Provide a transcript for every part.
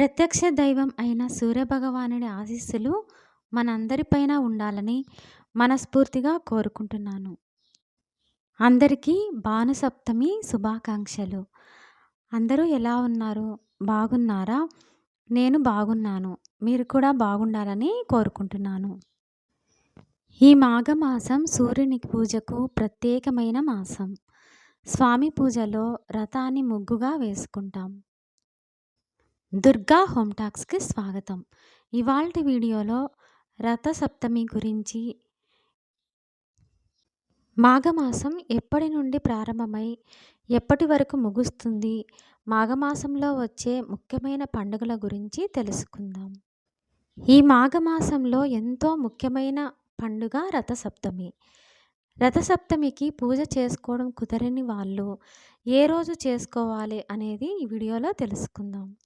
ప్రత్యక్ష దైవం అయిన సూర్యభగవానుడి ఆశీస్సులు మనందరిపైన ఉండాలని మనస్ఫూర్తిగా కోరుకుంటున్నాను. అందరికీ భానుసప్తమి శుభాకాంక్షలు. అందరూ ఎలా ఉన్నారు? బాగున్నారా? నేను బాగున్నాను. మీరు కూడా బాగుండాలని కోరుకుంటున్నాను. ఈ మాఘమాసం సూర్యుని పూజకు ప్రత్యేకమైన మాసం. స్వామి పూజలో రథాన్ని ముగ్గుగా వేసుకుంటాం. దుర్గా హోమ్ టాక్స్కి స్వాగతం. ఇవాళ వీడియోలో రథసప్తమి గురించి మాఘమాసం ఎప్పటి నుండి ప్రారంభమై ఎప్పటి వరకు ముగుస్తుంది మాఘమాసంలో వచ్చే ముఖ్యమైన పండుగల గురించి తెలుసుకుందాం. ఈ మాఘమాసంలో ఎంతో ముఖ్యమైన పండుగ రథసప్తమి. రథసప్తమికి పూజ చేసుకోవడం కుదరని వాళ్ళు ఏ రోజు చేసుకోవాలి అనేది ఈ వీడియోలో తెలుసుకుందాం.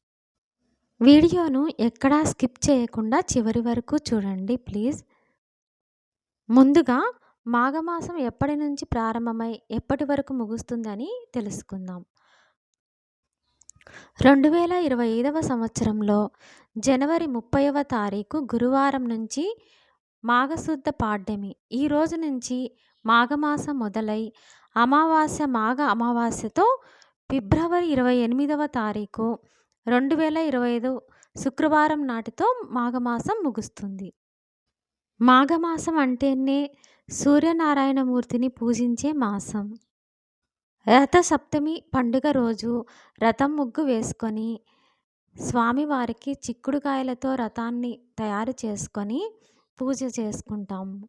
వీడియోను ఎక్కడా స్కిప్ చేయకుండా చివరి వరకు చూడండి ప్లీజ్. ముందుగా మాఘమాసం ఎప్పటి నుంచి ప్రారంభమై ఎప్పటి వరకు ముగుస్తుందని తెలుసుకుందాం. రెండు వేల ఇరవై ఐదవ సంవత్సరంలో జనవరి ముప్పైవ తారీఖు గురువారం నుంచి మాఘశుద్ధ పాడ్యమి ఈ రోజు నుంచి మాఘమాసం మొదలై అమావాస్య మాఘ అమావాస్యతో ఫిబ్రవరి ఇరవై ఎనిమిదవ తారీఖు రెండు వేల ఇరవై ఐదు శుక్రవారం నాటితో మాఘమాసం ముగుస్తుంది. మాఘమాసం అంటేనే సూర్యనారాయణమూర్తిని పూజించే మాసం. రథసప్తమి పండుగ రోజు రథం ముగ్గు వేసుకొని స్వామివారికి చిక్కుడుకాయలతో రథాన్ని తయారు చేసుకొని పూజ చేసుకుంటాము.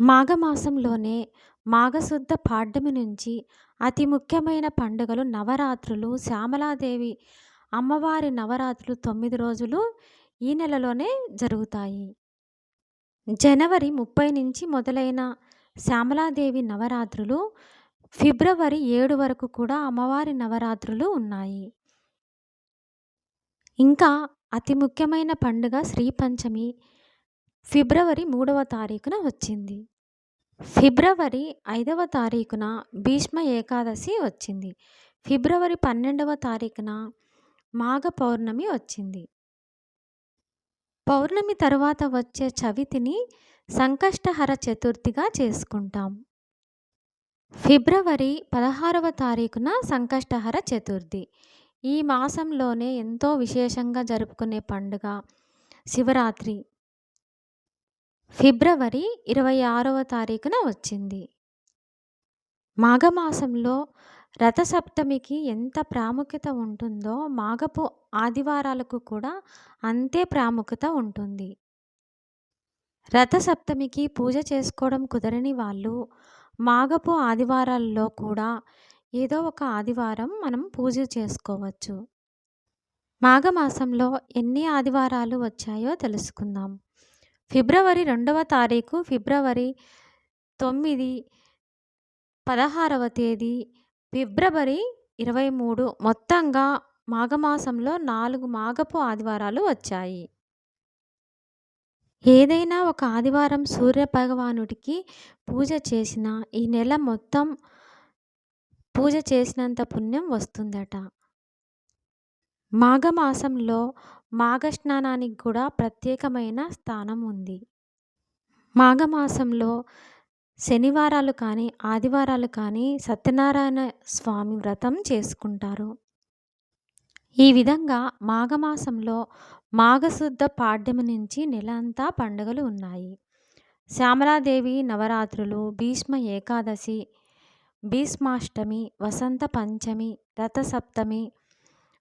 మాఘమాసంలోనే మాఘశుద్ధ పాడ్యమి నుంచి అతి ముఖ్యమైన పండుగలు నవరాత్రులు శ్యామలాదేవి అమ్మవారి నవరాత్రులు తొమ్మిది రోజులు ఈ నెలలోనే జరుగుతాయి. జనవరి ముప్పై నుంచి మొదలైన శ్యామలాదేవి నవరాత్రులు ఫిబ్రవరి ఏడు వరకు కూడా అమ్మవారి నవరాత్రులు ఉన్నాయి. ఇంకా అతి ముఖ్యమైన పండుగ శ్రీపంచమి ఫిబ్రవరి మూడవ తారీఖున వచ్చింది. ఫిబ్రవరి ఐదవ తారీఖున భీష్మ ఏకాదశి వచ్చింది. ఫిబ్రవరి పన్నెండవ తారీఖున మాఘ పౌర్ణమి వచ్చింది. పౌర్ణమి తరువాత వచ్చే చవితిని సంకష్టహర చతుర్థిగా చేసుకుంటాం. ఫిబ్రవరి పదహారవ తారీఖున సంకష్టహర చతుర్థి. ఈ మాసంలోనే ఎంతో విశేషంగా జరుపుకునే పండుగ శివరాత్రి. ఫిబ్రవరి ఇరవై ఆరవ తారీఖున వచ్చింది. మాఘమాసంలో రథసప్తమికి ఎంత ప్రాముఖ్యత ఉంటుందో మాఘపు ఆదివారాలకు కూడా అంతే ప్రాముఖ్యత ఉంటుంది. రథసప్తమికి పూజ చేసుకోవడం కుదరని వాళ్ళు మాఘపు ఆదివారాల్లో కూడా ఏదో ఒక ఆదివారం మనం పూజ చేసుకోవచ్చు. మాఘమాసంలో ఎన్ని ఆదివారాలు వచ్చాయో తెలుసుకుందాం. ఫిబ్రవరి రెండవ తారీఖు ఫిబ్రవరి తొమ్మిది పదహారవ తేదీ ఫిబ్రవరి ఇరవై మూడు మొత్తంగా మాఘమాసంలో నాలుగు మాఘపు ఆదివారాలు వచ్చాయి. ఏదైనా ఒక ఆదివారం సూర్యభగవానుడికి పూజ చేసిన ఈ నెల మొత్తం పూజ చేసినంత పుణ్యం వస్తుందట. మాఘమాసంలో మాఘస్నానానికి కూడా ప్రత్యేకమైన స్థానం ఉంది. మాఘమాసంలో శనివారాలు కానీ ఆదివారాలు కానీ సత్యనారాయణ స్వామి వ్రతం చేసుకుంటారు. ఈ విధంగా మాఘమాసంలో మాఘశుద్ధ పాడ్యమి నుంచి నెల అంతా పండుగలు ఉన్నాయి. శ్యామలాదేవి నవరాత్రులు భీష్మ ఏకాదశి భీష్మాష్టమి వసంత పంచమి రథసప్తమి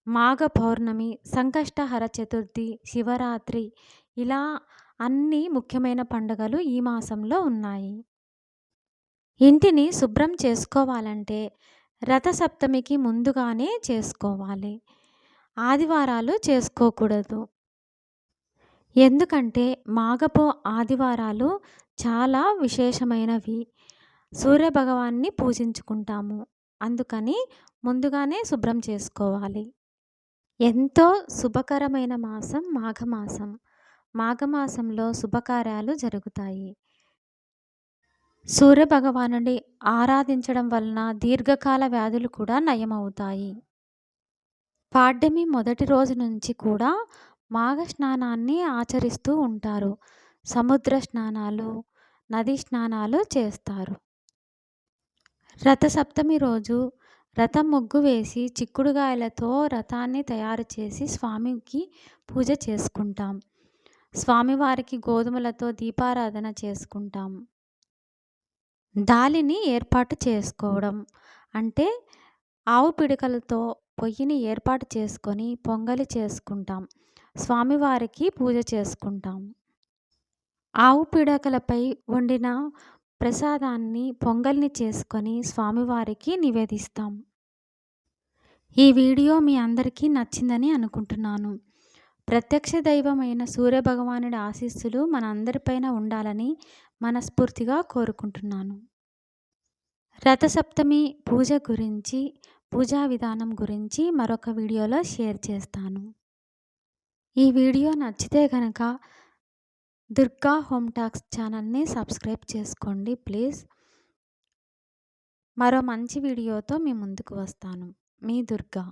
మాఘ పౌర్ణమి సంకష్టహర చతుర్థి శివరాత్రి ఇలా అన్ని ముఖ్యమైన పండుగలు ఈ మాసంలో ఉన్నాయి. ఇంటిని శుభ్రం చేసుకోవాలంటే రథసప్తమికి ముందుగానే చేసుకోవాలి. ఆదివారాలు చేసుకోకూడదు. ఎందుకంటే మాఘపు ఆదివారాలు చాలా విశేషమైనవి. సూర్యభగవాన్ని పూజించుకుంటాము. అందుకని ముందుగానే శుభ్రం చేసుకోవాలి. ఎంతో శుభకరమైన మాసం మాఘమాసం. మాఘమాసంలో శుభకార్యాలు జరుగుతాయి. సూర్యభగవానుని ఆరాధించడం వలన దీర్ఘకాల వ్యాధులు కూడా నయమవుతాయి. పాడ్యమి మొదటి రోజు నుంచి కూడా మాఘ స్నానాన్ని ఆచరిస్తూ ఉంటారు. సముద్ర స్నానాలు, నదీ స్నానాలు చేస్తారు. రథసప్తమి రోజు రథం ముగ్గు వేసి చిక్కుడుగాయలతో రథాన్ని తయారు చేసి స్వామికి పూజ చేసుకుంటాం. స్వామివారికి గోధుమలతో దీపారాధన చేసుకుంటాం. దాలిని ఏర్పాటు చేసుకోవడం అంటే ఆవు పిడకలతో పొయ్యిని ఏర్పాటు చేసుకొని పొంగలి చేసుకుంటాం. స్వామివారికి పూజ చేసుకుంటాం. ఆవు పిడకలపై వండిన ప్రసాదాన్ని పొంగల్ని చేసుకొని స్వామివారికి నివేదిస్తాం. ఈ వీడియో మీ అందరికీ నచ్చిందని అనుకుంటున్నాను. ప్రత్యక్ష దైవమైన సూర్యభగవానుడి ఆశీస్సులు మనందరిపైన ఉండాలని మనస్ఫూర్తిగా కోరుకుంటున్నాను. రథసప్తమి పూజ గురించి, పూజా విధానం గురించి మరొక వీడియోలో షేర్ చేస్తాను. ఈ వీడియో నచ్చితే గనక దుర్గా హోమ్ టాక్స్ ఛానల్‌ని సబ్స్క్రైబ్ చేసుకోండి ప్లీజ్. మరో మంచి వీడియోతో మీ ముందుకు వస్తాను. మీ దుర్గా.